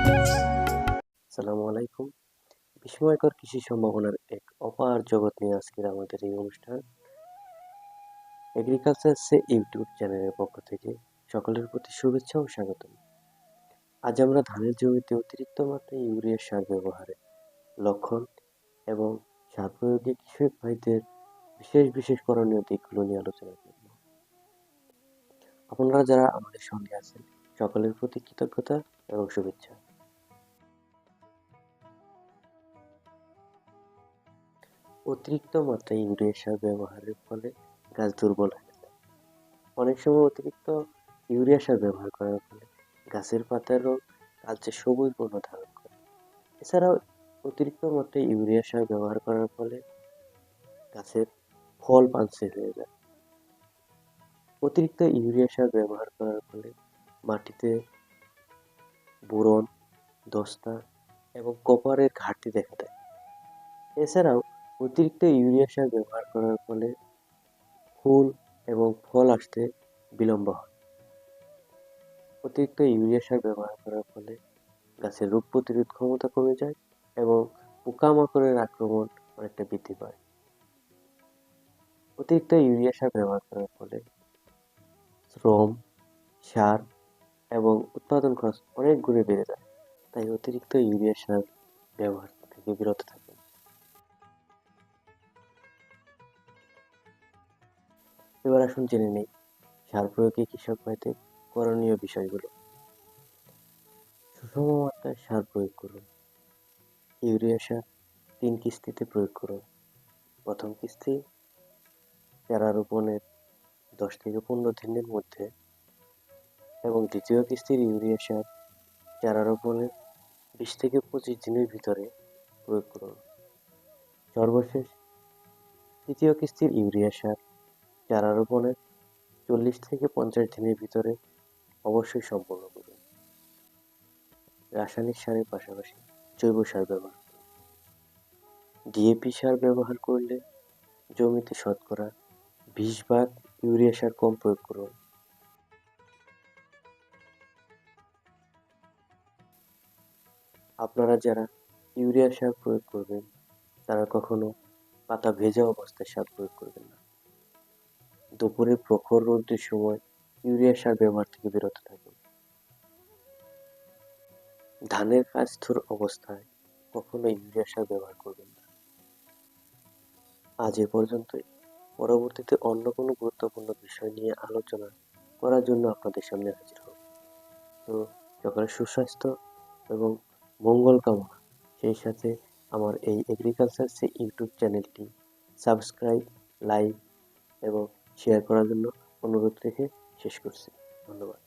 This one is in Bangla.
আসসালামু আলাইকুম। বিস্ময়কর কৃষি সম্ভাবনার এক অপার জগৎ নিয়ে আজকের আমাদের এই অনুষ্ঠান। এগ্রিকালচার সে ইউটিউব চ্যানেলের পক্ষ থেকে সকলের প্রতি শুভেচ্ছা ও স্বাগতম। আজ আমরা ধানের জমিতে অতিরিক্ত মাত্রায় ইউরিয়া সার ব্যবহারে লক্ষণ এবং সার প্রয়োগে কৃষক ভাইদের বিশেষ বিশেষ করণীয় দিকগুলো নিয়ে আলোচনা করব। আপনারা যারা আমাদের সঙ্গে আছেন, সকলের প্রতি কৃতজ্ঞতা এবং শুভেচ্ছা। অতিরিক্ত মাত্রায় ইউরিয়া সার ব্যবহারের ফলে গাছ দুর্বল হয়ে যায়। অনেক সময় অতিরিক্ত ইউরিয়া সার ব্যবহার করার ফলে গাছের পাতার রোগ কালচে সবুজ বর্ণ ধারণ করে। এছাড়াও অতিরিক্ত মাত্রায় ইউরিয়া সার ব্যবহার করার ফলে গাছের ফল পানসে হয়ে যায়। অতিরিক্ত ইউরিয়া সার ব্যবহার করার ফলে মাটিতে বোরন, দস্তা এবং কপারের ঘাটতি দেখা দেয়। এছাড়াও অতিরিক্ত ইউরিয়া সার ব্যবহার করার ফলে ফুল এবং ফল আসতে বিলম্ব হয়। অতিরিক্ত ইউরিয়া সার ব্যবহার করার ফলে গাছের রোগ প্রতিরোধ ক্ষমতা কমে যায় এবং পোকামাকড়ের আক্রমণ অনেকটা বৃদ্ধি পায়। অতিরিক্ত ইউরিয়া সার ব্যবহার করার ফলে শ্রম, সার এবং উৎপাদন খরচ অনেক গুণে বেড়ে যায়। তাই অতিরিক্ত ইউরিয়া সার ব্যবহার থেকে বিরত থাকুন। এবার আসুন জেনে নেই, সার প্রয়োগে কৃষক ভাইতে করণীয় বিষয়গুলো। সুষম মাত্রায় সার প্রয়োগ করুন। ইউরিয়া সার তিন কিস্তিতে প্রয়োগ করুন। প্রথম কিস্তি চারা রোপণের দশ থেকে পনেরো দিনের মধ্যে এবং দ্বিতীয় কিস্তির ইউরিয়া সার চারা রোপণের বিশ থেকে পঁচিশ দিনের ভিতরে প্রয়োগ করুন। সর্বশেষ তৃতীয় কিস্তির ইউরিয়া সার চারা রোপণের চল্লিশ থেকে পঞ্চাশ দিনের ভিতরে অবশ্যই সম্পন্ন করুন। রাসায়নিক সারের পাশাপাশি জৈব সার ব্যবহার ডিএপি সার ব্যবহার করলে জমিতে শতকরা বিশ ভাগ ইউরিয়া সার কম প্রয়োগ করুন। আপনারা যারা ইউরিয়া সার প্রয়োগ করবেন, তারা কখনো পাতা ভেজা অবস্থায় সার প্রয়োগ করবেন না। দুপুরে প্রখর রোদের সময় ইউরিয়া সার ব্যবহার থেকে বিরত থাকুন। ধানের কাজথুর অবস্থায় কখনো ইউরিয়া সার ব্যবহার করবেন না। আজ এ পর্যন্তই পরবর্তীতে অন্য কোনো গুরুত্বপূর্ণ বিষয় নিয়ে আলোচনা করার জন্য আপনাদের সামনে হাজির হব। তো সকালে সুস্বাস্থ্য এবং মঙ্গল কামনা। সেই সাথে আমার এই এগ্রিকালচার সে ইউটিউব চ্যানেলটি সাবস্ক্রাইব, লাইক এবং শেয়ার করার জন্য অনুরোধ রেখে শেষ করছি। ধন্যবাদ।